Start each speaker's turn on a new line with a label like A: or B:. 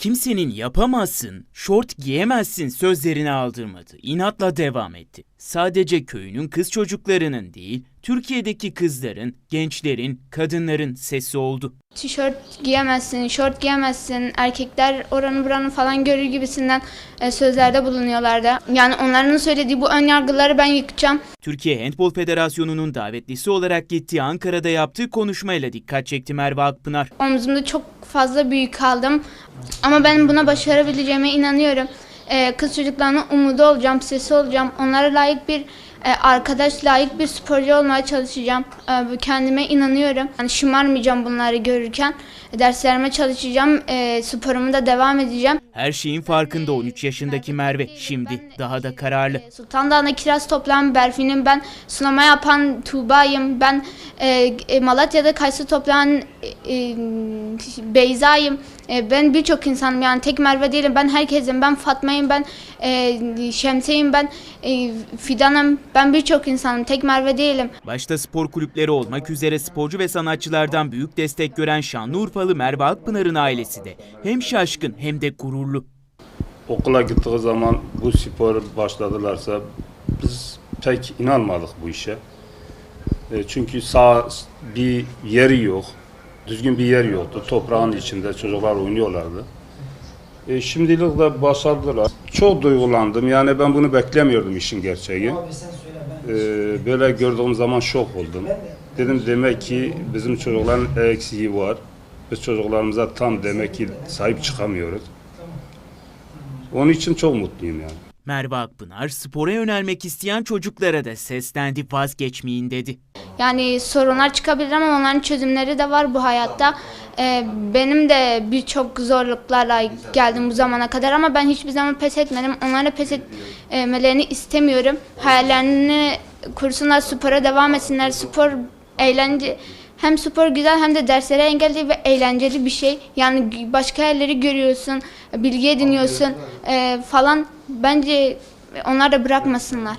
A: kimsenin yapamazsın, şort giyemezsin sözlerini aldırmadı. İnatla devam etti. Sadece köyünün kız çocuklarının değil, Türkiye'deki kızların, gençlerin, kadınların sesi oldu.
B: Tişört giyemezsin, şort giyemezsin, erkekler oranı buranı falan görür gibisinden e, sözlerde bulunuyorlardı. Yani onların söylediği bu ön yargıları ben yıkacağım.
A: Türkiye Handbol Federasyonu'nun davetlisi olarak gittiği Ankara'da yaptığı konuşmayla dikkat çekti Merve Akpınar.
B: Omzumda çok fazla büyük aldım ama ben buna başarabileceğime inanıyorum. E, kız çocuklarının umudu olacağım, sesi olacağım. Onlara layık bir arkadaş, layık bir sporcu olmaya çalışacağım. E, kendime inanıyorum. Yani şımarmayacağım bunları görürken. Derslerime çalışacağım, e, sporumu da devam edeceğim.
A: Her şeyin farkında 13 yaşındaki Merve şimdi daha da kararlı.
B: Sultan Dağı'nda kiraz toplayan Berfin'im ben, sulama yapan Tuğba'yım ben, e, e, Malatya'da kayısı toplayan e, e, Beyza'yım. E, ben birçok insanım yani tek Merve değilim ben herkesim ben Fatma'yım ben e, Şemsiye'yim ben e, Fidan'ım ben birçok insanım tek Merve değilim.
A: Başta spor kulüpleri olmak üzere sporcu ve sanatçılardan büyük destek gören Şanlıurfalı Merve Akpınar'ın ailesi de hem şaşkın hem de gururlu.
C: okula gittiği zaman bu spor başladılarsa biz pek inanmadık bu işe. E, çünkü sağ bir yeri yok. Düzgün bir yer yoktu. Toprağın içinde çocuklar oynuyorlardı. E, şimdilik de başardılar. Çok duygulandım. Yani ben bunu beklemiyordum işin gerçeği. E, böyle gördüğüm zaman şok oldum. Dedim demek ki bizim çocukların eksiği var. Biz çocuklarımıza tam demek ki sahip çıkamıyoruz. Onun için çok mutluyum yani.
A: Merve Akpınar spora yönelmek isteyen çocuklara da seslendi vazgeçmeyin dedi.
B: Yani sorunlar çıkabilir ama onların çözümleri de var bu hayatta. Ee, benim de birçok zorluklarla geldim bu zamana kadar ama ben hiçbir zaman pes etmedim. Onlara pes etmelerini istemiyorum. Hayallerini kursunlar, spora devam etsinler. Spor eğlence hem spor güzel hem de derslere engelli ve eğlenceli bir şey. Yani başka yerleri görüyorsun, bilgi ediniyorsun e, falan. Bence onlar da bırakmasınlar.